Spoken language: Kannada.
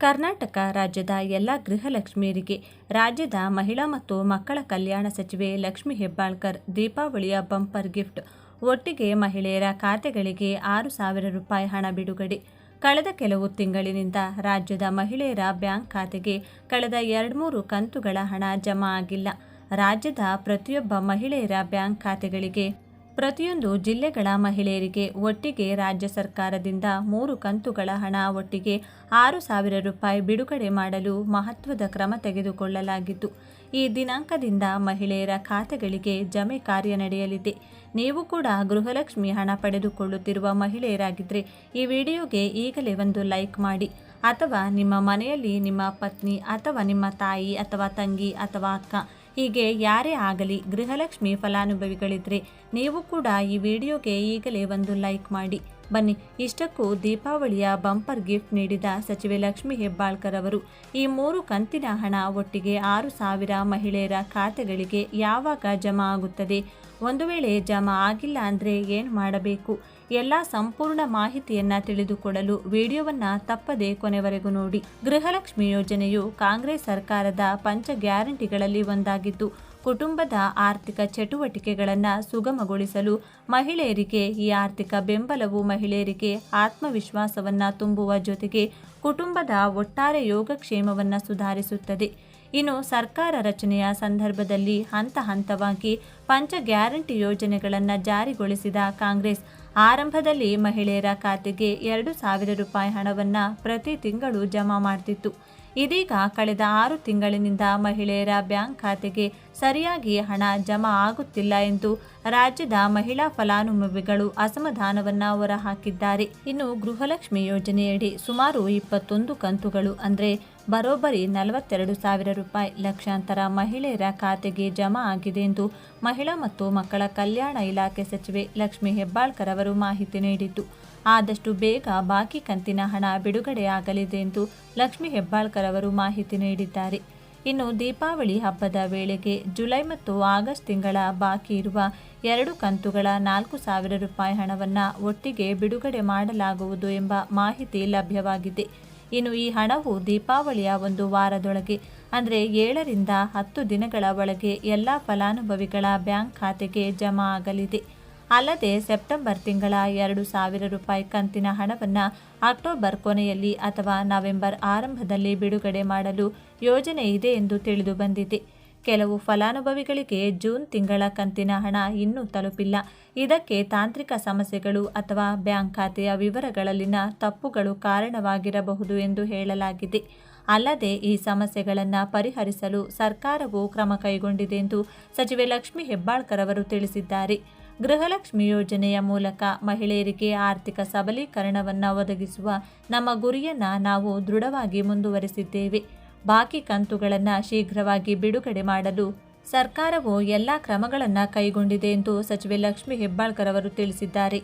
ಕರ್ನಾಟಕ ರಾಜ್ಯದ ಎಲ್ಲ ಗೃಹಲಕ್ಷ್ಮಿಯರಿಗೆ ರಾಜ್ಯದ ಮಹಿಳಾ ಮತ್ತು ಮಕ್ಕಳ ಕಲ್ಯಾಣ ಸಚಿವೆ ಲಕ್ಷ್ಮಿ ಹೆಬ್ಬಾಳ್ಕರ್ ದೀಪಾವಳಿಯ ಬಂಪರ್ ಗಿಫ್ಟ್. ಒಟ್ಟಿಗೆ ಮಹಿಳೆಯರ ಖಾತೆಗಳಿಗೆ ಆರು ಸಾವಿರ ರೂಪಾಯಿ ಹಣ ಬಿಡುಗಡೆ. ಕಳೆದ ಕೆಲವು ತಿಂಗಳಿನಿಂದ ರಾಜ್ಯದ ಮಹಿಳೆಯರ ಬ್ಯಾಂಕ್ ಖಾತೆಗೆ ಕಳೆದ ಎರಡ್ಮೂರು ಕಂತುಗಳ ಹಣ ಜಮಾ ಆಗಿಲ್ಲ. ರಾಜ್ಯದ ಪ್ರತಿಯೊಬ್ಬ ಮಹಿಳೆಯರ ಬ್ಯಾಂಕ್ ಖಾತೆಗಳಿಗೆ ಪ್ರತಿಯೊಂದು ಜಿಲ್ಲೆಗಳ ಮಹಿಳೆಯರಿಗೆ ಒಟ್ಟಿಗೆ ರಾಜ್ಯ ಸರ್ಕಾರದಿಂದ ಮೂರು ಕಂತುಗಳ ಹಣ ಒಟ್ಟಿಗೆ ಆರು ಸಾವಿರ ರೂಪಾಯಿ ಬಿಡುಗಡೆ ಮಾಡಲು ಮಹತ್ವದ ಕ್ರಮ ತೆಗೆದುಕೊಳ್ಳಲಾಗಿದ್ದು, ಈ ದಿನಾಂಕದಿಂದ ಮಹಿಳೆಯರ ಖಾತೆಗಳಿಗೆ ಜಮೆ ಕಾರ್ಯ ನಡೆಯಲಿದೆ. ನೀವು ಕೂಡ ಗೃಹಲಕ್ಷ್ಮಿ ಹಣ ಪಡೆದುಕೊಳ್ಳುತ್ತಿರುವ ಮಹಿಳೆಯರಾಗಿದ್ದರೆ ಈ ವಿಡಿಯೋಗೆ ಈಗಲೇ ಒಂದು ಲೈಕ್ ಮಾಡಿ. ಅಥವಾ ನಿಮ್ಮ ಮನೆಯಲ್ಲಿ ನಿಮ್ಮ ಪತ್ನಿ ಅಥವಾ ನಿಮ್ಮ ತಾಯಿ ಅಥವಾ ತಂಗಿ ಅಥವಾ ಅಕ್ಕ ಹೀಗೆ ಯಾರೇ ಆಗಲಿ ಗೃಹಲಕ್ಷ್ಮಿ ಫಲಾನುಭವಿಗಳಿದ್ರೆ ನೀವು ಕೂಡ ಈ ವಿಡಿಯೋಗೆ ಈಗಲೇ ಒಂದು ಲೈಕ್ ಮಾಡಿ. ಬನ್ನಿ, ಇಷ್ಟಕ್ಕೂ ದೀಪಾವಳಿಯ ಬಂಪರ್ ಗಿಫ್ಟ್ ನೀಡಿದ ಸಚಿವೆ ಲಕ್ಷ್ಮಿ ಹೆಬ್ಬಾಳ್ಕರ್ ಅವರು, ಈ ಮೂರು ಕಂತಿನ ಹಣ ಒಟ್ಟಿಗೆ ಆರು ಸಾವಿರ ಮಹಿಳೆಯರ ಖಾತೆಗಳಿಗೆ ಯಾವಾಗ ಜಮಾ ಆಗುತ್ತದೆ? ಒಂದು ವೇಳೆ ಜಮಾ ಆಗಿಲ್ಲ ಅಂದರೆ ಏನು ಮಾಡಬೇಕು? ಎಲ್ಲ ಸಂಪೂರ್ಣ ಮಾಹಿತಿಯನ್ನು ತಿಳಿದುಕೊಳ್ಳಲು ವಿಡಿಯೋವನ್ನು ತಪ್ಪದೆ ಕೊನೆವರೆಗೂ ನೋಡಿ. ಗೃಹಲಕ್ಷ್ಮಿ ಯೋಜನೆಯು ಕಾಂಗ್ರೆಸ್ ಸರ್ಕಾರದ ಪಂಚ ಗ್ಯಾರಂಟಿಗಳಲ್ಲಿ ಒಂದಾಗಿದ್ದು ಕುಟುಂಬದ ಆರ್ಥಿಕ ಚಟುವಟಿಕೆಗಳನ್ನು ಸುಗಮಗೊಳಿಸಲು ಮಹಿಳೆಯರಿಗೆ ಈ ಆರ್ಥಿಕ ಬೆಂಬಲವು ಮಹಿಳೆಯರಿಗೆ ಆತ್ಮವಿಶ್ವಾಸವನ್ನು ತುಂಬುವ ಜೊತೆಗೆ ಕುಟುಂಬದ ಒಟ್ಟಾರೆ ಯೋಗಕ್ಷೇಮವನ್ನು ಸುಧಾರಿಸುತ್ತದೆ. ಇನ್ನು ಸರ್ಕಾರ ರಚನೆಯ ಸಂದರ್ಭದಲ್ಲಿ ಹಂತ ಹಂತವಾಗಿ ಪಂಚ ಗ್ಯಾರಂಟಿ ಯೋಜನೆಗಳನ್ನು ಜಾರಿಗೊಳಿಸಿದ ಕಾಂಗ್ರೆಸ್, ಆರಂಭದಲ್ಲಿ ಮಹಿಳೆಯರ ಖಾತೆಗೆ ಎರಡು ಸಾವಿರ ರೂಪಾಯಿ ಹಣವನ್ನು ಪ್ರತಿ ತಿಂಗಳು ಜಮಾ ಮಾಡ್ತಿತ್ತು. ಇದೀಗ ಕಳೆದ ಆರು ತಿಂಗಳಿನಿಂದ ಮಹಿಳೆಯರ ಬ್ಯಾಂಕ್ ಖಾತೆಗೆ ಸರಿಯಾಗಿ ಹಣ ಜಮಾ ಆಗುತ್ತಿಲ್ಲ ಎಂದು ರಾಜ್ಯದ ಮಹಿಳಾ ಫಲಾನುಭವಿಗಳು ಅಸಮಾಧಾನವನ್ನ ಹೊರಹಾಕಿದ್ದಾರೆ. ಇನ್ನು ಗೃಹಲಕ್ಷ್ಮಿ ಯೋಜನೆಯಡಿ ಸುಮಾರು ಇಪ್ಪತ್ತೊಂದು ಕಂತುಗಳು, ಅಂದರೆ ಬರೋಬ್ಬರಿ ನಲವತ್ತೆರಡು ಸಾವಿರ ರೂಪಾಯಿ ಲಕ್ಷಾಂತರ ಮಹಿಳೆಯರ ಖಾತೆಗೆ ಜಮಾ ಆಗಿದೆ ಎಂದು ಮಹಿಳಾ ಮತ್ತು ಮಕ್ಕಳ ಕಲ್ಯಾಣ ಇಲಾಖೆ ಸಚಿವೆ ಲಕ್ಷ್ಮಿ ಹೆಬ್ಬಾಳ್ಕರ್ ಅವರು ಮಾಹಿತಿ ನೀಡಿದ್ದು. ಆದಷ್ಟು ಬೇಗ ಬಾಕಿ ಕಂತಿನ ಹಣ ಬಿಡುಗಡೆಯಾಗಲಿದೆ ಎಂದು ಲಕ್ಷ್ಮಿ ಹೆಬ್ಬಾಳ್ಕರ್ ಅವರು ಮಾಹಿತಿ ನೀಡಿದ್ದಾರೆ. ಇನ್ನು ದೀಪಾವಳಿ ಹಬ್ಬದ ವೇಳೆಗೆ ಜುಲೈ ಮತ್ತು ಆಗಸ್ಟ್ ತಿಂಗಳ ಬಾಕಿ ಇರುವ ಎರಡು ಕಂತುಗಳ ನಾಲ್ಕು ಸಾವಿರ ರೂಪಾಯಿ ಹಣವನ್ನು ಒಟ್ಟಿಗೆ ಬಿಡುಗಡೆ ಮಾಡಲಾಗುವುದು ಎಂಬ ಮಾಹಿತಿ ಲಭ್ಯವಾಗಿದೆ. ಇನ್ನು ಈ ಹಣವು ದೀಪಾವಳಿಯ ಒಂದು ವಾರದೊಳಗೆ, ಅಂದರೆ ಏಳರಿಂದ ಹತ್ತು ದಿನಗಳ ಒಳಗೆ ಎಲ್ಲ ಫಲಾನುಭವಿಗಳ ಬ್ಯಾಂಕ್ ಖಾತೆಗೆ ಜಮಾ ಆಗಲಿದೆ. ಅಲ್ಲದೆ ಸೆಪ್ಟೆಂಬರ್ ತಿಂಗಳ ಎರಡು ಸಾವಿರ ರೂಪಾಯಿ ಕಂತಿನ ಹಣವನ್ನು ಅಕ್ಟೋಬರ್ ಕೊನೆಯಲ್ಲಿ ಅಥವಾ ನವೆಂಬರ್ ಆರಂಭದಲ್ಲಿ ಬಿಡುಗಡೆ ಮಾಡಲು ಯೋಜನೆ ಇದೆ ಎಂದು ತಿಳಿದು ಬಂದಿದೆ. ಕೆಲವು ಫಲಾನುಭವಿಗಳಿಗೆ ಜೂನ್ ತಿಂಗಳ ಕಂತಿನ ಹಣ ಇನ್ನೂ ತಲುಪಿಲ್ಲ. ಇದಕ್ಕೆ ತಾಂತ್ರಿಕ ಸಮಸ್ಯೆಗಳು ಅಥವಾ ಬ್ಯಾಂಕ್ ಖಾತೆಯ ವಿವರಗಳಲ್ಲಿನ ತಪ್ಪುಗಳು ಕಾರಣವಾಗಿರಬಹುದು ಎಂದು ಹೇಳಲಾಗಿದೆ. ಅಲ್ಲದೆ ಈ ಸಮಸ್ಯೆಗಳನ್ನು ಪರಿಹರಿಸಲು ಸರ್ಕಾರವು ಕ್ರಮ ಕೈಗೊಂಡಿದೆ ಎಂದು ಸಚಿವೆ ಲಕ್ಷ್ಮಿ ಹೆಬ್ಬಾಳ್ಕರ್ ಅವರು ತಿಳಿಸಿದ್ದಾರೆ. ಗೃಹಲಕ್ಷ್ಮಿ ಯೋಜನೆಯ ಮೂಲಕ ಮಹಿಳೆಯರಿಗೆ ಆರ್ಥಿಕ ಸಬಲೀಕರಣವನ್ನು ಒದಗಿಸುವ ನಮ್ಮ ಗುರಿಯನ್ನು ನಾವು ದೃಢವಾಗಿ ಮುಂದುವರೆಸಿದ್ದೇವೆ. ಬಾಕಿ ಕಂತುಗಳನ್ನು ಶೀಘ್ರವಾಗಿ ಬಿಡುಗಡೆ ಮಾಡಲು ಸರ್ಕಾರವು ಎಲ್ಲ ಕ್ರಮಗಳನ್ನು ಕೈಗೊಂಡಿದೆ ಎಂದು ಸಚಿವೆ ಲಕ್ಷ್ಮಿ ಹೆಬ್ಬಾಳ್ಕರ್ ಅವರು ತಿಳಿಸಿದ್ದಾರೆ.